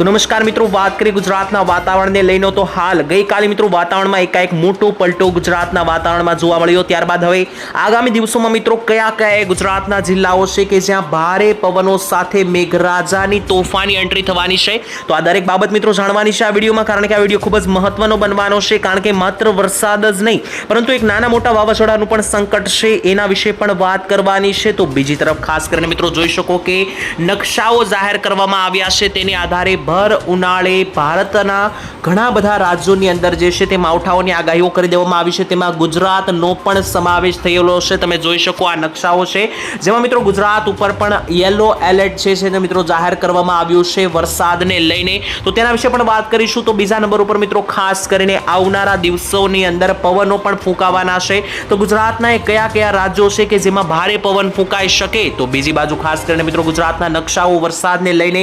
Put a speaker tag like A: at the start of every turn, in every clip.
A: તો નમસ્કાર મિત્રો, વાત કરીએ ગુજરાતના વાતાવરણને લઈને તો હાલ ગઈકાલે મિત્રો વાતાવરણમાં એકાએક મોટો પલટો ગુજરાતના વાતાવરણમાં જોવા મળ્યો. ત્યારબાદ હવે આગામી દિવસોમાં મિત્રો કયા કયા ગુજરાતના જિલ્લાઓ છે કે જ્યાં ભારે પવનો સાથે મેઘરાજાની તોફાની એન્ટ્રી થવાની છે? તો આ દરેક બાબત મિત્રો જાણવાની છે આ વિડીયોમાં, કારણ કે આ વીડિયો ખૂબ જ મહત્વનો બનવાનો છે, કારણ કે માત્ર વરસાદ જ નહીં, પરંતુ એક નાના મોટા વાવાઝોડાનું પણ સંકટ છે, એના વિશે પણ વાત કરવાની છે. તો બીજી તરફ ખાસ કરીને મિત્રો જોઈ શકો કે નકશાઓ જાહેર કરવામાં આવ્યા છે, તેને આધારે ભર ઉનાળે ભારતના ઘણા બધા રાજ્યોની અંદર જે છે તે માવઠાઓની આગાહીઓ કરી દેવામાં આવી છે. તેમાં ગુજરાતનો પણ સમાવેશ થયેલો છે. તમે જોઈ શકો આ નકશાઓ છે. જેમાં મિત્રો ગુજરાત ઉપર પણ યલો એલર્ટ છે તે મિત્રો જાહેર કરવામાં આવ્યું છે વરસાદને લઈને. તો તેના વિશે પણ વાત કરીશું. તો બીજા નંબર ઉપર મિત્રો ખાસ કરીને આવનારા દિવસોની અંદર પવનો પણ ફૂંકાવાના છે. તો ગુજરાતના એ કયા કયા રાજ્યો છે કે જેમાં ભારે પવન ફૂંકાઈ શકે? તો બીજી બાજુ ખાસ કરીને મિત્રો ગુજરાતના નકશાઓ વરસાદને લઈને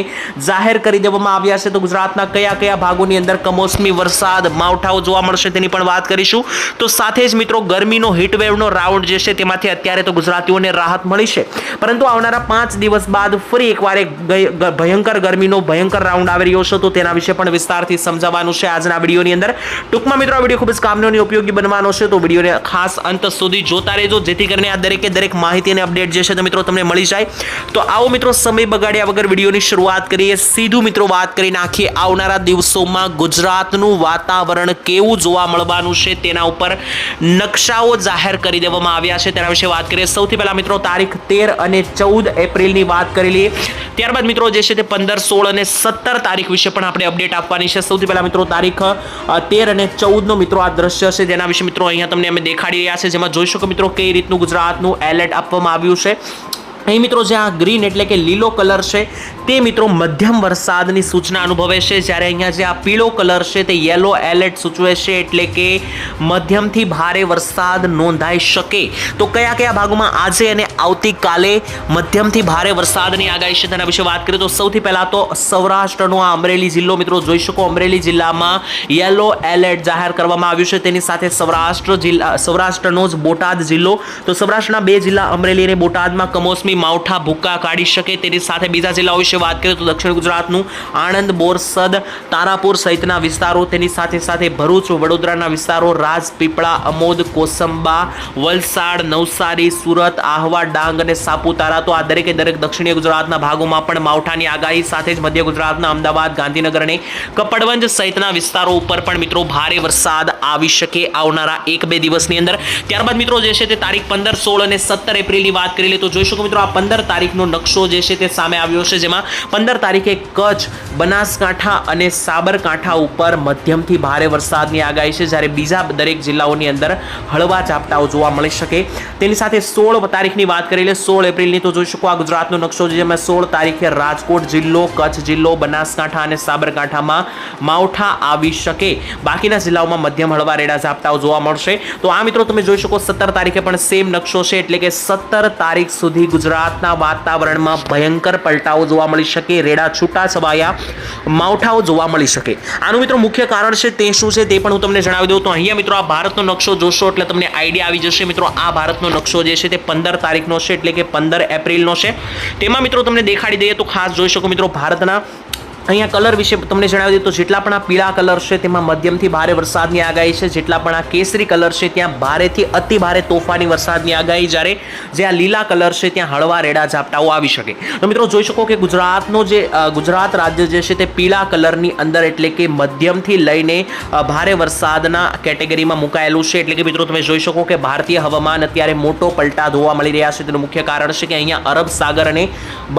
A: જાહેર કરી દેવામાં આવ્યા છે તો ગુજરાતના કયા કયા ભાગોની અંદર કમોસમી વરસાદ, માવઠાઓ જોવા મળશે તેની પણ વાત કરીશું. તો સાથે જ મિત્રો ગરમીનો હીટવેવનો રાઉન્ડ જે છે તેમાંથી અત્યારે તો ગુજરાતીઓને રાહત મળી છે. પરંતુ આવનારા પાંચ દિવસ બાદ ફરી એકવાર એક ભયંકર ગરમીનો ભયંકર રાઉન્ડ આવી રહ્યો છે તો તેના વિશે પણ વિસ્તારથી સમજાવવાનું છે આજના વિડીયોની અંદર. ટૂંકમાં મિત્રો આ વીડિયો ખૂબ જ કામનો ઉપયોગી બનવાનો છે તો વિડીયોને ખાસ અંત સુધી જોતા રહેજો, જેથી કરીને આ દરેકે દરેક માહિતી અને અપડેટ જે છે તો મિત્રો તમને મળી જાય. તો આવો મિત્રો સમય બગાડ્યા વગર વિડીયોની શરૂઆત કરીએ. સીધું મિત્રો વાત કરી નાખીએ. આવનારા દિવસોમાં ગુજરાતનું વાતાવરણ કેવું જોવા મળવાનું છે તેના ઉપર નકશાઓ જાહેર કરી દેવામાં આવ્યા છે. તેના વિશે વાત કરીએ. સૌથી પહેલાં મિત્રો તારીખ તેર અને ચૌદ એપ્રિલની વાત કરી લઈએ. ત્યારબાદ મિત્રો જે છે તે પંદર, સોળ અને સત્તર તારીખ વિશે પણ આપણે અપડેટ આપવાની છે. સૌથી પહેલાં મિત્રો તારીખ તેર અને ચૌદનો મિત્રો આ દ્રશ્ય છે. જેના વિશે મિત્રો અહીંયા તમને અમે દેખાડી રહ્યા છે. જેમાં જોઈ શકો મિત્રો કઈ રીતનું ગુજરાતનું એલર્ટ આપવામાં આવ્યું છે. અહીં મિત્રો જે આ ગ્રીન એટલે કે લીલો કલર છે, તે મિત્રો મધ્યમ વરસાદની સૂચના અનુભવે છે. જ્યારે અહીંયા જે આ પીળો કલર છે, તે યેલો એલર્ટ સૂચવે છે એટલે કે મધ્યમથી ભારે વરસાદ નોંધાઈ શકે. તો કયા કયા ભાગોમાં આજે અને આવતીકાલે મધ્યમથી ભારે વરસાદની આગાહી છે તેના વિશે વાત કરીએ તો સૌથી પહેલાં તો સૌરાષ્ટ્રનો આ અમરેલી જિલ્લો મિત્રો જોઈ શકો. અમરેલી જિલ્લામાં યેલો એલર્ટ જાહેર કરવામાં આવ્યું છે. તેની સાથે સૌરાષ્ટ્ર જિલ્લા, સૌરાષ્ટ્રનો જ બોટાદ જિલ્લો. તો સૌરાષ્ટ્રના બે જિલ્લા અમરેલી અને બોટાદમાં કમોસમી માવઠા ભૂક્કા કાઢી શકે તેની સાથે બીજા જિલ્લાઓ વિશે વાત કરીએ તો દક્ષિણ ગુજરાતનું આણંદ, બોરસદ, તારાપુર સહિતના વિસ્તારો તેની સાથે સાથે ભરૂચ, વડોદરાના વિસ્તારો, રાજપીપળા, અમોદ, કોસંબા, વલસાડ, નવસારી, સુરત, આહવા, ડાંગ અને સાપુતારા. તો આ દરેકે દરેક દક્ષિણીય ગુજરાતના ભાગોમાં પણ માવઠાની આગાહી સાથે જ મધ્ય ગુજરાતના અમદાવાદ, ગાંધીનગર અને કપડવંજ સહિતના વિસ્તારો ઉપર પણ મિત્રો ભારે વરસાદ આવી શકે આવનારા એક બે દિવસની અંદર. ત્યારબાદ મિત્રો જે છે તે તારીખ પંદર, સોળ અને સત્તર એપ્રિલની વાત કરી લે તો જોઈ શકો મિત્રો આ પંદર તારીખનો નકશો જે છે તે સામે આવ્યો છે, જેમાં પંદર તારીખે કચ્છ, બનાસકાંઠા અને સાબરકાંઠા ઉપર મધ્યમથી ભારે વરસાદની આગાહી છે. જ્યારે બીજા દરેક જિલ્લાઓની અંદર હળવા ઝાપટાઓ જોવા મળી શકે. તેની સાથે સોળ તારીખની વાત કરી લે સોળ એપ્રિલની તો જોઈ શકો આ ગુજરાતનો નકશો છે, જેમાં સોળ તારીખે રાજકોટ જિલ્લો, કચ્છ જિલ્લો, બનાસકાંઠા અને સાબરકાંઠામાં માવઠા આવી શકે. બાકીના જિલ્લાઓમાં મધ્યમ હળવા રેડા ઝાપટાઓ જોવા મળશે. તો આ મિત્રો તમે જોઈ શકો, સત્તર તારીખે પણ સેમ નકશો છે, એટલે કે સત્તર તારીખ સુધી ગુજરાતના વાતાવરણમાં ભયંકર પલટાઓ જોવા મળી શકે, રેડા છૂટા છવાયા માવઠાઓ જોવા મળી શકે. આનું મિત્રો મુખ્ય કારણ છે તે શું છે તે પણ હું તમને જણાવી દઉં. તો અહીંયા મિત્રો આ ભારતનો નકશો જોશો એટલે તમને આઈડિયા આવી જશે. મિત્રો આ ભારતનો નકશો જે છે તે પંદર તારીખનો છે એટલે કે પંદર એપ્રિલનો છે. તેમાં મિત્રો તમને દેખાડી દઈએ તો ખાસ જોઈ શકો મિત્રો ભારતના અહીંયા કલર વિશે તમને જણાવી દઈએ તો જેટલા પણ આ પીળા કલર છે, તેમાં મધ્યમથી ભારે વરસાદની આગાહી છે. જેટલા પણ આ કેસરી કલર છે, ત્યાં ભારેથી અતિ ભારે તોફાની વરસાદની આગાહી જ્યારે જે આ લીલા કલર છે, ત્યાં હળવા રેડા ઝાપટાઓ આવી શકે. તો મિત્રો જોઈ શકો કે ગુજરાતનો જે ગુજરાત રાજ્ય જે છે, તે પીળા કલરની અંદર એટલે કે મધ્યમથી લઈને ભારે વરસાદના કેટેગરીમાં મુકાયેલું છે. એટલે કે મિત્રો તમે જોઈ શકો કે ભારતીય હવામાન અત્યારે મોટો પલટા જોવા મળી રહ્યા છે. તેનું મુખ્ય કારણ છે કે અહીંયા અરબ સાગર અને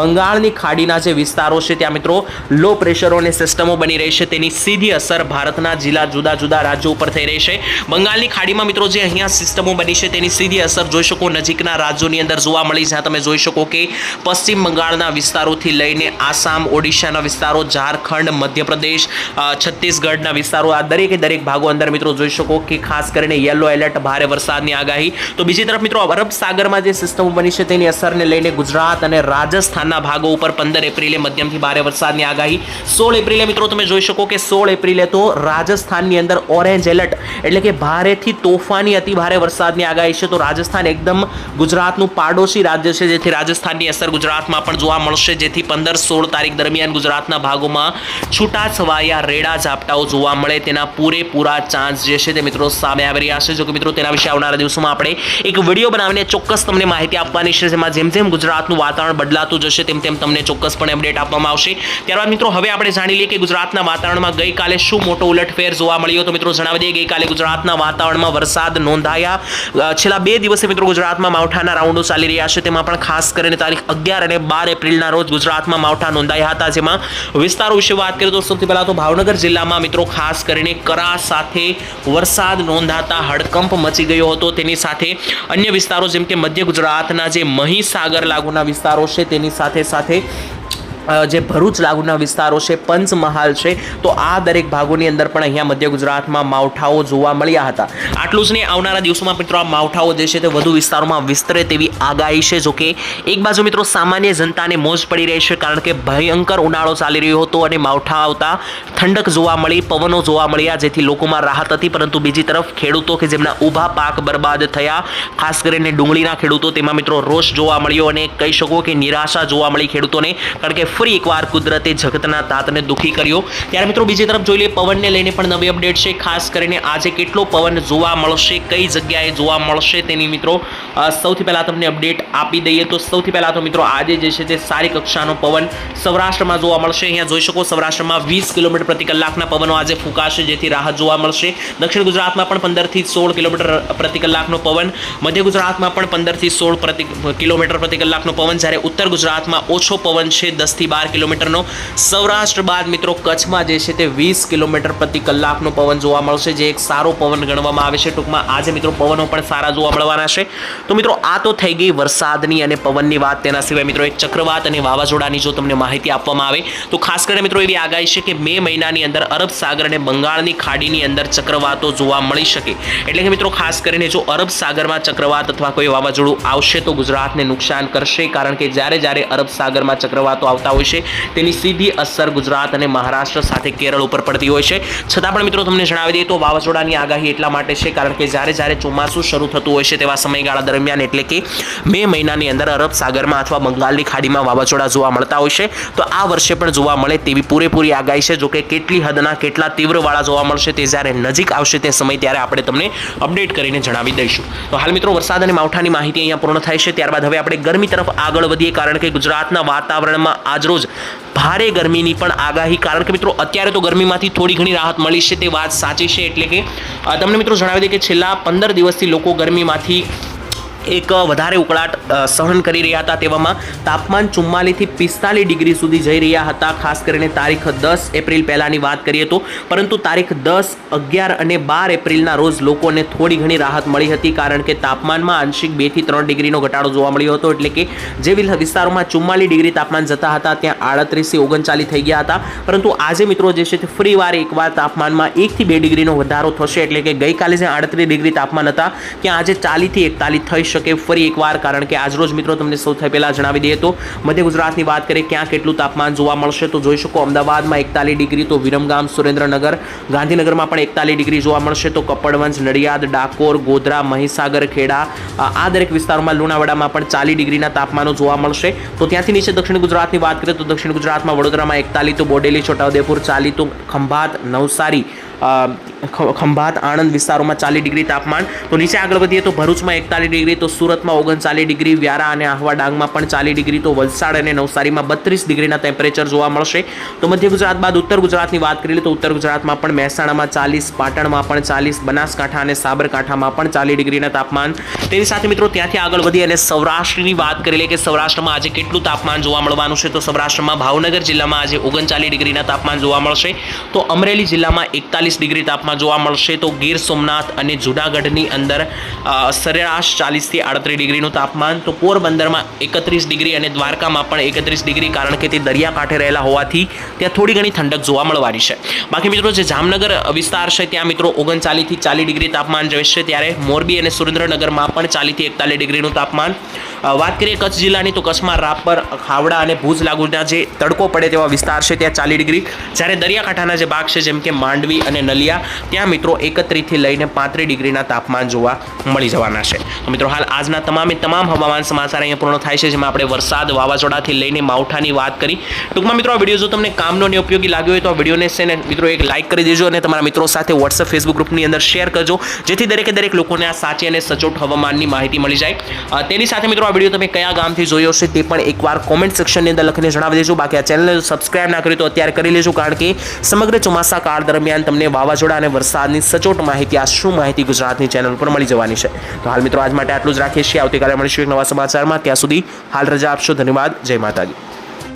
A: બંગાળની ખાડીના જે વિસ્તારો છે, ત્યાં મિત્રો લો પ્રેશરો અને સિસ્ટમો બની રહી છે, તેની સીધી અસર ભારતના જિલ્લા જુદા જુદા રાજ્યો ઉપર થઈ રહી છે. બંગાળની ખાડીમાં મિત્રો જે અહીંયા સિસ્ટમો બની છે, તેની સીધી અસર જોઈ શકો નજીકના રાજ્યોની અંદર જોવા મળી, જ્યાં તમે જોઈ શકો કે પશ્ચિમ બંગાળના વિસ્તારોથી લઈને આસામ, ઓડિશાના વિસ્તારો, ઝારખંડ, મધ્યપ્રદેશ છત્તીસગઢના વિસ્તારો, આ દરેકે દરેક ભાગો અંદર મિત્રો જોઈ શકો કે ખાસ કરીને યલો એલર્ટ ભારે વરસાદની આગાહી. તો બીજી તરફ મિત્રો અરબ સાગરમાં જે સિસ્ટમો બની છે, તેની અસરને લઈને ગુજરાત અને રાજસ્થાનના ભાગો ઉપર પંદર એપ્રિલે મધ્યમથી ભારે વરસાદની આગાહી. સોળ એપ્રિલે મિત્રો તમે જોઈ શકો કે સોળ એપ્રિલે તો રાજસ્થાનની અંદર ઓરેન્જ એલર્ટ એટલે કે ભારેથી તોફાની અતિ ભારે વરસાદની આગાહી છે. તો રાજસ્થાન એકદમ ગુજરાતનું પાડોશી રાજ્ય છે, જેથી રાજસ્થાનની અસર ગુજરાતમાં પણ જોવા મળશે. જેથી પંદર સોળ તારીખ દરમિયાન ગુજરાતના ભાગોમાં છૂટાછવાયા રેડા ઝાપટાઓ જોવા મળે. તેના પૂરેપૂરા ચાન્સ જે છે તે મિત્રો સામે આવી રહ્યા છે. જો કે મિત્રો તેના વિશે આવનારા દિવસોમાં આપણે એક વીડિયો બનાવીને ચોક્કસ તમને માહિતી આપવાની છે. જેમાં જેમ જેમ ગુજરાતનું વાતાવરણ બદલાતું જશે, તેમ તેમ તમને ચોક્કસપણે અપડેટ આપવામાં આવશે. ત્યારબાદ મિત્રો હવે આપણે જાણી લઈએ કે ગુજરાતના વાતાવરણમાં ગઈકાલે શું મોટો ઉલટફેર જોવા મળ્યો. તો મિત્રો જણાવી દઈએ, ગઈકાલે ગુજરાતના વાતાવરણમાં વરસાદ નોંધાયા. છેલ્લા બે દિવસે મિત્રો ગુજરાતમાં માવઠાના રાઉન્ડો ચાલી રહ્યા છે. તેમાં પણ ખાસ કરીને તારીખ અગિયાર અને બાર એપ્રિલના રોજ ગુજરાતમાં માવઠા નોંધાયા હતા. જેમાં વિસ્તારો વિશે વાત કરીએ તો સૌથી પહેલાં તો ભાવનગર જિલ્લામાં મિત્રો ખાસ કરીને કરા સાથે વરસાદ નોંધાતા હડકંપ મચી ગયો હતો. તેની સાથે અન્ય વિસ્તારો જેમ કે મધ્ય ગુજરાતના જે મહીસાગર લાગુના વિસ્તારો છે, તેની સાથે સાથે જે ભરૂચ લાગુના વિસ્તારો છે, પંચમહાલ છે, તો આ દરેક ભાગોની અંદર પણ અહીંયા મધ્ય ગુજરાતમાં માવઠાઓ જોવા મળ્યા હતા. આટલું જ નહીં, આવનારા દિવસોમાં મિત્રો આ માવઠાઓ જે છે તે વધુ વિસ્તારોમાં વિસ્તરે તેવી આગાહી છે. જોકે એક બાજુ મિત્રો સામાન્ય જનતાને મોજ પડી રહી છે, કારણ કે ભયંકર ઉનાળો ચાલી રહ્યો હતો અને માવઠા આવતા ઠંડક જોવા મળી, પવનો જોવા મળ્યા, જેથી લોકોમાં રાહત હતી. પરંતુ બીજી તરફ ખેડૂતો કે જેમના ઊભા પાક બરબાદ થયા, ખાસ કરીને ડુંગળીના ખેડૂતો, તેમાં મિત્રો રોષ જોવા મળ્યો અને કહી શકો કે નિરાશા જોવા મળી ખેડૂતોને, કારણ કે ફરી એકવાર કુદરતે જગતના તાતને દુખી કર્યો. ત્યારે મિત્રો બીજી તરફ જોઈ લઈએ, પવનને લઈને પણ નવી અપડેટ છે. ખાસ કરીને આજે કેટલો પવન જોવા મળશે, કઈ જગ્યાએ જોવા મળશે તેની મિત્રો સૌથી પહેલાં તમને અપડેટ આપી દઈએ. તો સૌથી પહેલાં તો મિત્રો આજે જે છે તે સારી કક્ષાનો પવન સૌરાષ્ટ્રમાં જોવા મળશે. અહીંયા જોઈ શકો સૌરાષ્ટ્રમાં વીસ કિલોમીટર પ્રતિ કલાકના પવનો આજે ફૂંકાશે, જેથી રાહત જોવા મળશે. દક્ષિણ ગુજરાતમાં પણ પંદરથી સોળ કિલોમીટર પ્રતિ કલાકનો પવન. મધ્ય ગુજરાતમાં પણ પંદરથી સોળ પ્રતિ કિલોમીટર પ્રતિ કલાકનો પવન. જ્યારે ઉત્તર ગુજરાતમાં ઓછો પવન છે, દસથી બાર કિલોમીટરનો. સૌરાષ્ટ્ર બાદ મિત્રો કચ્છમાં જે છે તે વીસ કિલોમીટર પ્રતિ કલાકનો પવન જોવા મળશે, જે એક સારો પવન ગણવામાં આવે છે. ટૂંકમાં આજે મિત્રો પવનો પણ સારા જોવા મળવાના છે. તો મિત્રો આ તો થઈ ગઈ વરસાદની અને પવનની વાત. તેના સિવાય મિત્રો એક ચક્રવાત અને વાવાઝોડાની જો તમને માહિતી આપવામાં આવે, તો ખાસ કરીને મિત્રો એવી આગાહી છે કે મે મહિનાની અંદર અરબ સાગર અને બંગાળની ખાડીની અંદર ચક્રવાતો જોવા મળી શકે. એટલે કે મિત્રો ખાસ કરીને જો અરબ સાગરમાં ચક્રવાત અથવા કોઈ વાવાઝોડું આવશે, તો ગુજરાતને નુકસાન કરશે. કારણ કે જ્યારે જ્યારે અરબ સાગરમાં ચક્રવાતો આવતા હોય છે. તેની સીધી અસર ગુજરાત અને મહારાષ્ટ્ર સાથે કેરળ ઉપર પડતી હોય છે. છતાં પણ મિત્રો તમને જણાવી દઈએ તો વાવાઝોડાની આગાહી એટલા માટે છે કારણ કે જ્યારે જ્યારે ચોમાસું શરૂ થતું હોય છે તેવા સમયગાળા દરમિયાન એટલે કે મે મહિનાની અંદર અરબ સાગરમાં અથવા બંગાળની ખાડીમાં વાવાઝોડા જોવા મળતા હોય છે. તો આ વર્ષે પણ જોવા મળે તેવી પૂરેપૂરી આગાહી છે જોકે કેટલી હદના કેટલા તીવ્રવાળા જોવા મળશે તે જ્યારે નજીક આવશે તે સમય ત્યારે આપણે તમને અપડેટ કરીને જણાવી દઈશું. તો હાલ મિત્રો વરસાદ અને માવઠાની માહિતી અહીંયા પૂર્ણ થાય છે. ત્યારબાદ હવે આપણે ગરમી તરફ આગળ વધીએ કારણ કે ગુજરાતના વાતાવરણમાં આજરોજ ભારે ગરમીની પણ આગાહી. કારણ કે મિત્રો, અત્યારે તો ગરમીમાંથી થોડી ઘણી રાહત મળી છે, તે વાત સાચી છે. એટલે કે તમને મિત્રો જણાવી દઈએ કે છેલ્લા પંદર દિવસથી લોકો ગરમીમાંથી એક વધારે ઉકળાટ સહન કરી રહ્યા હતા તેવામાં. તાપમાન ચુમ્માલીસથી પિસ્તાલીસ ડિગ્રી સુધી જઈ રહ્યા હતા, ખાસ કરીને તારીખ દસ એપ્રિલ પહેલાંની વાત કરીએ તો. પરંતુ તારીખ દસ, અગિયાર અને બાર એપ્રિલના રોજ લોકોને થોડી ઘણી રાહત મળી હતી કારણ કે તાપમાનમાં આંશિક બેથી ત્રણ ડિગ્રીનો ઘટાડો જોવા મળ્યો હતો. એટલે કે જે વિસ્તારોમાં ચુમ્માલીસ ડિગ્રી તાપમાન જતા હતા, ત્યાં આડત્રીસથી ઓગણચાલીસ થઈ ગયા હતા. પરંતુ આજે મિત્રો જે છે તે ફરીવાર એકવાર તાપમાનમાં એકથી બે ડિગ્રીનો વધારો થશે. એટલે કે ગઈકાલે જે આડત્રીસ ડિગ્રી તાપમાન હતા, ત્યાં આજે ચાલીસથી એકતાલીસ થઈ શકે ફરી એકવાર, કારણ કે આજરોજ મિત્રો તમને સૌથી પહેલાં જણાવી દઈએ તો મધ્ય ગુજરાતની વાત કરીએ, ક્યાં કેટલું તાપમાન જોવા મળશે તો જોઈ શકો અમદાવાદમાં એકતાલીસ ડિગ્રી, તો વિરમગામ, સુરેન્દ્રનગર, ગાંધીનગરમાં પણ એકતાલીસ ડિગ્રી જોવા મળશે તો કપડવંજ, નડિયાદ, ડાકોર, ગોધરા, મહીસાગર, ખેડા, આ દરેક વિસ્તારોમાં લુણાવાડામાં પણ ચાલીસ ડિગ્રીના તાપમાનો જોવા મળશે. તો ત્યાંથી નીચે દક્ષિણ ગુજરાતની વાત કરીએ તો દક્ષિણ ગુજરાતમાં વડોદરામાં એકતાલીસ, તો બોડેલી, છોટાઉદેપુર ચાલી તો ખંભાત, નવસારી ખંભાત, આણંદ વિસ્તારોમાં ચાલીસ ડિગ્રી તાપમાન. તો નીચે આગળ વધીએ તો ભરૂચમાં એકતાલીસ ડિગ્રી, તો સુરતમાં ઓગણચાલીસ ડિગ્રી, વ્યારા અને આહવા ડાંગમાં પણ ચાલીસ ડિગ્રી, તો વલસાડ અને નવસારીમાં બત્રીસ ડિગ્રીના ટેમ્પરેચર જોવા મળશે. તો મધ્ય ગુજરાત બાદ ઉત્તર ગુજરાતની વાત કરીએ તો ઉત્તર ગુજરાતમાં પણ મહેસાણામાં ચાલીસ, પાટણમાં પણ ચાલીસ, બનાસકાંઠા અને સાબરકાંઠામાં પણ ચાલીસ ડિગ્રીના તાપમાન. તેની સાથે મિત્રો ત્યાંથી આગળ વધી અને સૌરાષ્ટ્રની વાત કરી લઈએ કે સૌરાષ્ટ્રમાં આજે કેટલું તાપમાન જોવા મળવાનું છે? તો સૌરાષ્ટ્રમાં ભાવનગર જિલ્લામાં આજે ઓગણચાલીસ ડિગ્રીના તાપમાન જોવા મળશે. તો અમરેલી જિલ્લામાં એકતાલીસ ડિગ્રી તાપમાન જોવા મળશે તો ગીર સોમનાથ અને જુનાગઢની અંદર સરેરાશ ચાલીસથી આડત્રીસ ડિગ્રીનું તાપમાન. તો પોરબંદરમાં એકત્રીસ ડિગ્રી અને દ્વારકામાં પણ એકત્રીસ ડિગ્રી કારણ કે તે દરિયાકાંઠે રહેલા હોવાથી ત્યાં થોડી ઘણી ઠંડક જોવા મળવાની છે. બાકી મિત્રો જે જામનગર વિસ્તાર છે, ત્યાં મિત્રો ઓગણચાલીસથી ચાલીસ ડિગ્રી તાપમાન રહેશે. ત્યારે મોરબી અને સુરેન્દ્રનગરમાં પણ ચાલીસથી એકતાલીસ ડિગ્રીનું તાપમાન. વાત કરીએ કચ્છ જિલ્લાની, તો કચ્છમાં રાપર, ખાવડા અને ભુજ લાગુના જે તડકો પડે તેવા વિસ્તાર છે, ત્યાં ચાલીસ ડિગ્રી. જ્યારે દરિયાકાંઠાના જે ભાગ છે, જેમ કે માંડવી અને નલિયા, ત્યાં મિત્રો એકત્રીસથી લઈને પાંત્રીસ ડિગ્રીના તાપમાન જોવા મળી જવાના છે. તો મિત્રો, હાલ આજના તમામે તમામ હવામાન સમાચાર અહીંયા પૂર્ણ થાય છે, જેમાં આપણે વરસાદ વાવાઝોડાથી લઈને માવઠાની વાત કરી. ટૂંકમાં મિત્રો, આ વીડિયો જો તમને કામનો અને ઉપયોગી લાગ્યો હોય તો આ વિડીયોને છે ને મિત્રો, એક લાઇક કરી દેજો અને તમારા મિત્રો સાથે વોટ્સઅપ ફેસબુક ગ્રુપની અંદર શેર કરજો, જેથી દરેકે દરેક લોકોને આ સાચી અને સચોટ હવામાનની માહિતી મળી જાય. તેની સાથે મિત્રો આ વીડિયો તમે કયા ગામથી જોયો છે તે પણ એકવાર કોમેન્ટ સેક્શનની અંદર લખીને જણાવી દેજો. બાકી આ ચેનલને સબસ્ક્રાઇબ ના કર્યું તો અત્યારે કરી લેજો, કારણ કે સમગ્ર ચોમાસા કાળ દરમિયાન તમને વાવાઝોડા અને વરસાદની સચોટ માહિતી, આ શું માહિતી ગુજરાતની ચેનલ પર મળી જવાની છે. તો હાલ મિત્રો, આજ માટે આટલું જ રાખીએ છીએ. આવતીકાલે મળીશું એક નવા સમાચારમાં. ત્યાં સુધી હાલ રજા આપશો. ધન્યવાદ. જય માતાજી.